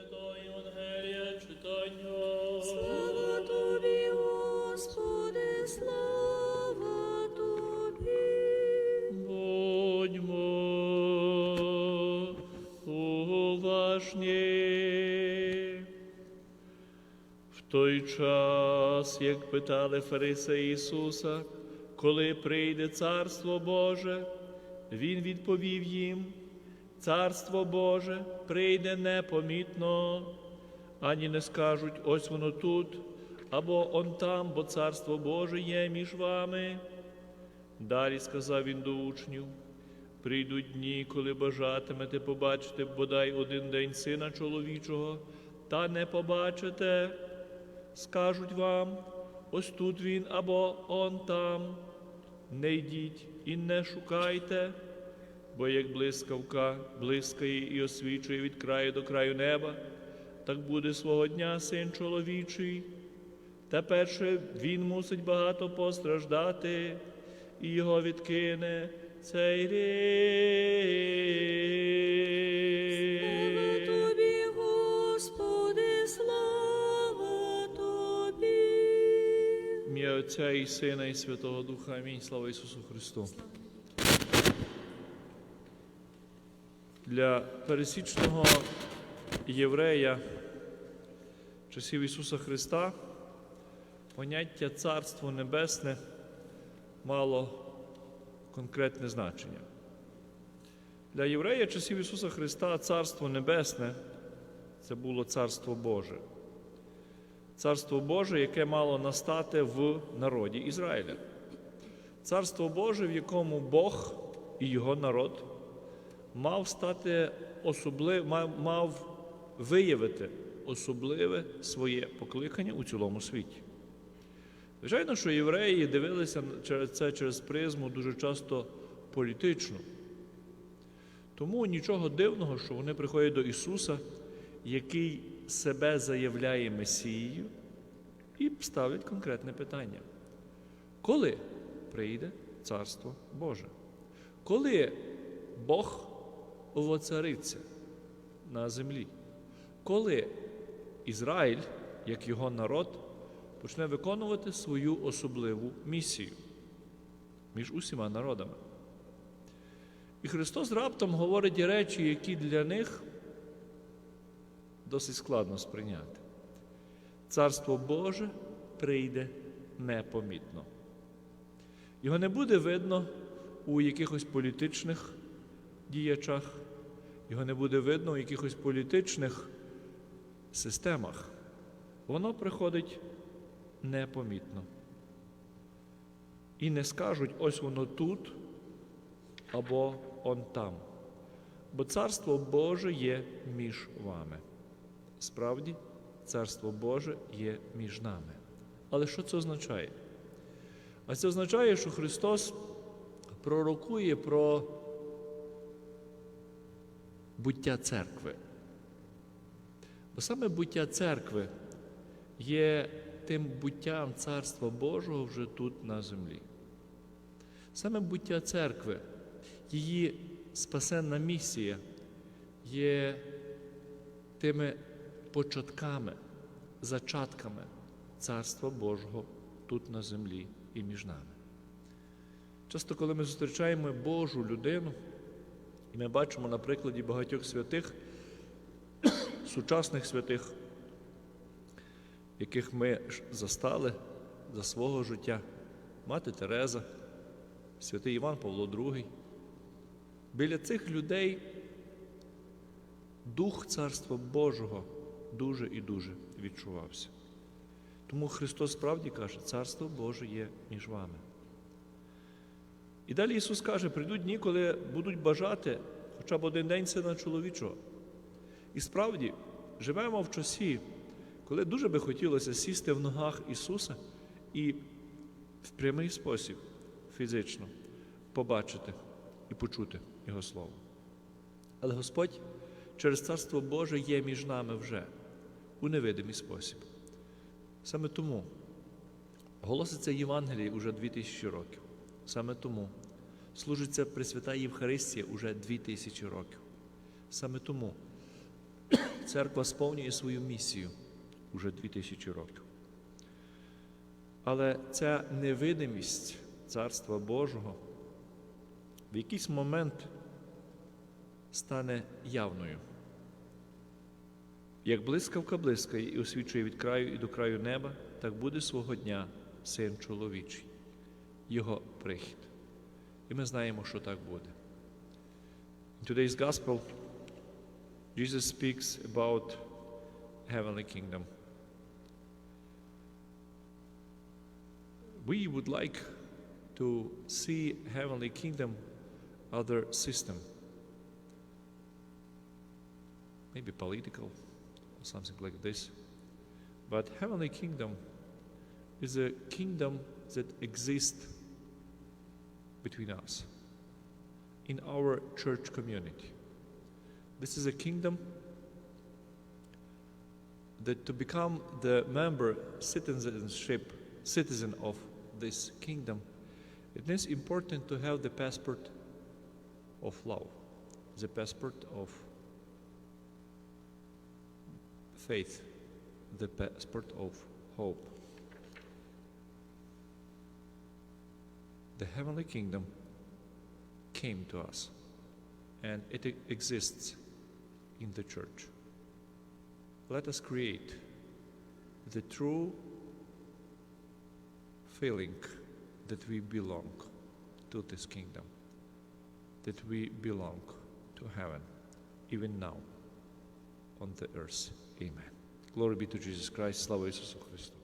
Святого Євангелія читання. Слава тобі, Господи, слава тобі. Будьмо уважні. В той час, як питали фарисеї Ісуса, коли прийде Царство Боже, Він відповів їм: Царство Боже прийде непомітно, ані не скажуть ось воно тут, або он там, бо Царство Боже є між вами. Далі сказав він до учнів: прийдуть дні, коли бажатимете побачити бодай один день сина чоловічого, та не побачите. Скажуть вам, ось тут він або он там. Не йдіть і не шукайте, бо як блискавка блискає і освічує від краю до краю неба, так буде свого дня син чоловічий. Та перше він мусить багато постраждати, і його відкине цей Слава рік. тобі, Господи, слава тобі. Ім'я Отця і Сина, і Святого Духа. Амінь. Слава Ісусу Христу. Для пересічного єврея часів Ісуса Христа поняття Царство Небесне мало конкретне значення. Для єврея часів Ісуса Христа Царство Небесне це було Царство Боже. Царство Боже, яке мало настати в народі Ізраїля. Царство Боже, в якому Бог і його народ мав стати особлив, мав, мав виявити особливе своє покликання у цілому світі. Звичайно, що євреї дивилися через це через призму дуже часто політичну. Тому нічого дивного, що вони приходять до Ісуса, який себе заявляє Месією, і ставлять конкретне питання. Коли прийде Царство Боже? Коли Бог воцариться на землі? Коли Ізраїль, як його народ, почне виконувати свою особливу місію між усіма народами? І Христос раптом говорить речі, які для них досить складно сприйняти. Царство Боже прийде непомітно. Його не буде видно у якихось політичних діячах, його не буде видно у якихось політичних системах. Воно приходить непомітно. І не скажуть, ось воно тут або он там. Бо Царство Боже є між вами. Справді, Царство Боже є між нами. Але що це означає? А це означає, що Христос пророкує про буття церкви. Бо саме буття церкви є тим буттям Царства Божого вже тут на землі. Саме буття церкви, її спасенна місія є тими початками, зачатками Царства Божого тут на землі і між нами. Часто, коли ми зустрічаємо Божу людину, і ми бачимо на прикладі багатьох святих, сучасних святих, яких ми застали за свого життя, мати Тереза, святий Іван Павло II, біля цих людей Дух Царства Божого дуже і дуже відчувався. Тому Христос справді каже, Царство Боже є між вами. І далі Ісус каже, прийдуть дні, коли будуть бажати хоча б один день сина чоловічого. І справді живемо в часі, коли дуже би хотілося сісти в ногах Ісуса і в прямий спосіб фізично побачити і почути Його Слово. Але Господь через Царство Боже є між нами вже у невидимий спосіб. Саме тому голоситься Євангеліє уже 2000 років. Саме тому служиться Пресвята Євхаристія уже 2000 років. Саме тому церква сповнює свою місію уже 2000 років. Але ця невидимість Царства Божого в якийсь момент стане явною. Як блискавка блискає і освічує від краю і до краю неба, так буде свого дня син чоловічий, його прихід. І ми знаємо, що так буде. In today's gospel, Jesus speaks about heavenly kingdom. We would like to see heavenly kingdom other system, maybe political or something like this. But heavenly kingdom is a kingdom that exists between us in our church community. This is a kingdom that to become the member citizenship citizen of this kingdom it is important to have the passport of love the passport of faith the passport of hope the heavenly kingdom came to us and it exists in the church. Let us create the true feeling that we belong to this kingdom, that we belong to heaven, even now on the earth. Amen. Glory be to Jesus Christ. Slava Isusu Christu.